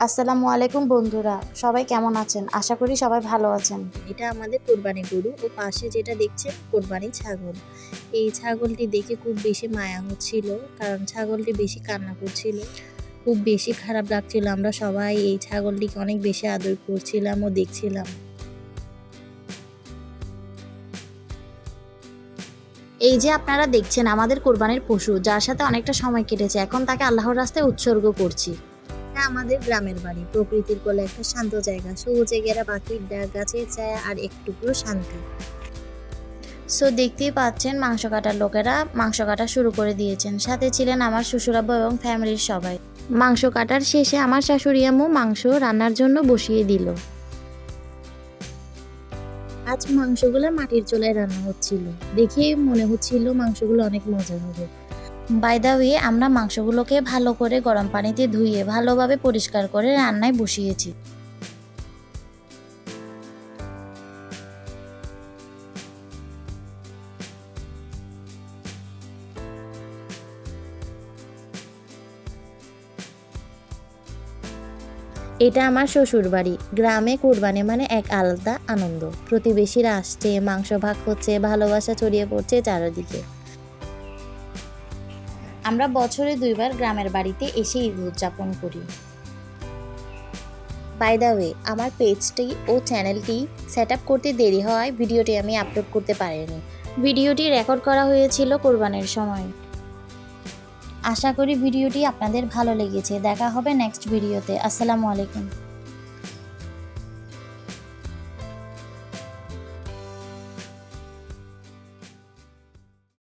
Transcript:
আসসালামু আলাইকুম বন্ধুরা সবাই কেমন আছেন? আশা করি সবাই ভালো আছেন। এটা আমাদের কোরবানি গরু ও পাশে যেটা দেখছেন কোরবানি ছাগল। এই ছাগলটি দেখে খুব বেশি মায়া হচ্ছিল কারণ ছাগলটি বেশি কান্না করছিল খুব বেশি খারাপ লাগছিল। আমরা সবাই এই ছাগলটিকে অনেক বেশি আদর করছিলাম ও দেখছিলাম। এই যে আপনারা দেখছেন আমাদের কোরবানির পশু যার সাথে অনেকটা সময় কেটেছে এখন তাকে আল্লাহর রাস্তায় উৎসর্গ করছি। এটা আমাদের গ্রামের বাড়ি। প্রকৃতির কোলে একটা শান্ত জায়গা সবুজে ঘেরা পাখির ডাক গাছের ছায়া আর একটুকরো শান্তি। সো দেখতেই পাচ্ছেন মাংস কাটার লোকেরা মাংস কাটা শুরু করে দিয়েছেন। সাথে ছিলেন আমার শ্বশুরাব্বু এবং ফ্যামিলির সবাই। মাংস কাটার শেষে আমার শাশুড়ি আম্মু মাংস রান্নার জন্য বসিয়ে দিল। আজ মাংসগুলো মাটির চুলায় রান্না হচ্ছিল। দেখে মনে হচ্ছিল মাংসগুলো অনেক মজা হবে। বাই দা ওয়ে আমরা মাংসগুলোকে ভালো করে গরম পানিতে ধুয়ে ভালোভাবে পরিষ্কার করে রান্নায় বসিয়েছি। এটা আমার শ্বশুর বাড়ি গ্রামে কোরবানি মানে এক আলাদা আনন্দ। প্রতিবেশীরা আসছে, মাংস ভাগ হচ্ছে, ভালোবাসা ছড়িয়ে পড়ছে চারিদিকে। আমরা বছরে দুইবার গ্রামের বাড়িতে এসে ঈদ উদযাপন করি। বাই দ্য ওয়ে আমার পেজটি ও চ্যানেলটি সেট আপ করতে দেরি হওয়ায় ভিডিওটি আমি আপলোড করতে পারিনি। ভিডিওটি রেকর্ড করা হয়েছিল কোরবানের সময়। আশা করি ভিডিওটি আপনাদের ভালো লেগেছে। দেখা হবে নেক্সট ভিডিওতে আসসালামু আলাইকুম।